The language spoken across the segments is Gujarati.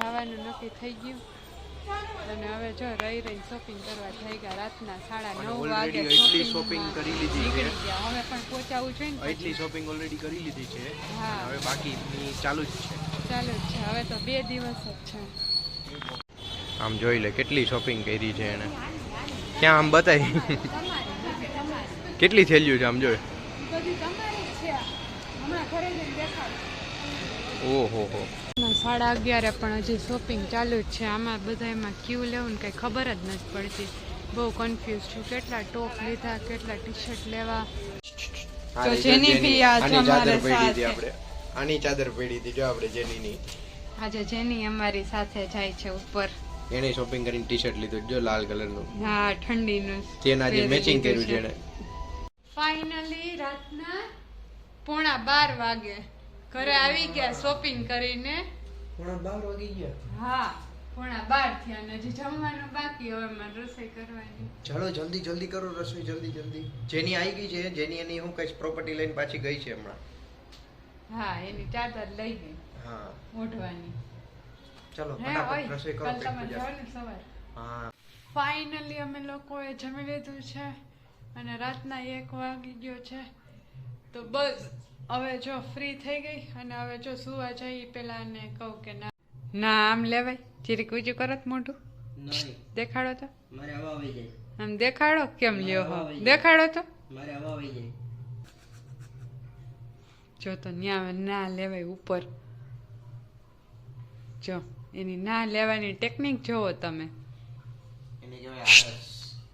જવાનું નક્કી થઈ ગયું. અને હવે જો રહી રહી શોપિંગ કરવા થઈ ગયા. રાતના સાડા નવ વાગે એટલી shopping કરી લીધી છે. હવે પણ પહોંચાવું છે ને એટલી શોપિંગ ઓલરેડી કરી લીધી છે. હા. હવે બાકી ચાલુ જ છે. ચાલુ જ છે. હવે તો બે દિવસ જ છે. આમ જોઈ લે કેટલી શોપિંગ કરી છે એને ક્યાં આમ બતાવી કેટલી થેલ્યું છે આમ જોઈ? ઓહો હો. સાડા અગિયારે પણ હજી શોપિંગ ચાલુ જ છે. આમાં બધા એમાં ક્યુ લેવું ને કંઈ ખબર જ નથી પડતી. બહુ કન્ફ્યુઝ છું. કેટલા ટોપ લીધા કેટલા ટી શર્ટ લેવા. તો જેની બી આની ચાદર પડી હતી સાથે. આપણે. આની ચાદર પડી હતી જો આપણે જેનીની. આજે જેની અમારી સાથે જાય છે ઉપર. એને શોપિંગ કરીને ટી શર્ટ લીધું. જો લાલ કલરનું. હા ઠંડીનું. તેના જે મેચિંગ કર્યું છે. એને ફાઇનલી રાતના પોણા બાર વાગે ઘરે આવી ગયા શોપિંગ કરીને. પોણા બાર વાગી ગયા હા પોણા બાર થયા અને હજી જમવાનું બાકી હવે મારે રસોઈ કરવાની. ચાલો જલ્દી જલ્દી કરો રસોઈ જલ્દી જલ્દી. જેની આવી ગઈ છે જેની એની હું કઈ પ્રોપર્ટી લઈને પાછી ગઈ છે હમણાં. હા એની ચાદર લઈ ગઈ હા. મોઢવાની ચલો ફટાફટ રસોઈ કરો સવાર? હા. ફાઇનલી અમે લોકોએ જમી લીધું છે અને રાતના એક વાગી ગયો છે તો બસ. હવે જો ફ્રી થઈ ગઈ અને હવે જો સુવા જઈ પેલા ને કહું કે ના. ના આમ લેવાય. જીરીક બીજું કરત મોઢું? દેખાડો તો. આમ દેખાડો કેમ લ્યો હો. દેખાડો તો. જો તો ન્યા ના લેવાય ઉપર. જો એની ના લેવાની ટેકનિક જોવો તમે.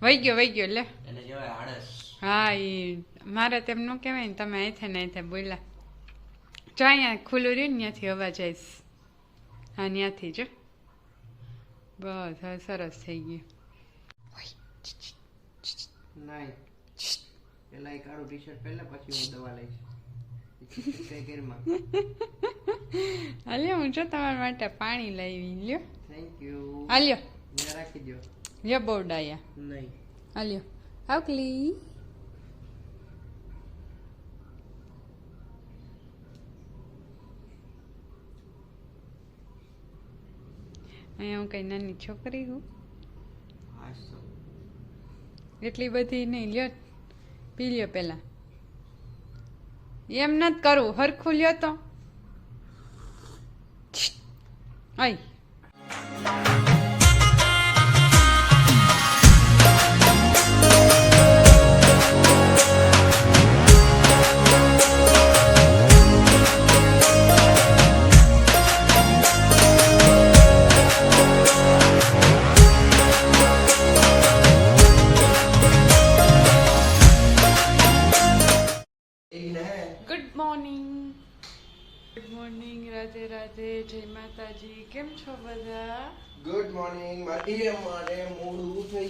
વહી ગયો વહી ગયો લે. કહેવાય આળસ. હા એ મારે તેમ ન કહેવાય ને તમે અહીંથી ને અહીંથી બોલ્યા. જો અહીંયા ખુલ્લું રહ્યું ને ત્યાંથી અવાજ આવીશ હા ત્યાંથી જો બસ હવે સરસ થઈ ગયું. નહીં પેલા એક કાળું ટી શર્ટ પહેલા પછી હું દવા લઈશ. કઈ ઘરમાં? હાલ્યો હું જો તમારા માટે પાણી લાવી લ્યો. થેન્ક યુ હાલ્યો. રાખી દો લ્યો બોર્ડાયા નહીં હાલ્યો. આવકલી અહીંયા હું કઈ નાની છોકરી હું? એટલી બધી નહીં લ્યો પી લ્યો પેલા એમ નથી કરવું હરખું લ્યો તો. આય. Morning good morning Radhe Radhe જય માતાજી કેમ છો બધા? ગુડ મોર્નિંગ મારી મોડું થઈ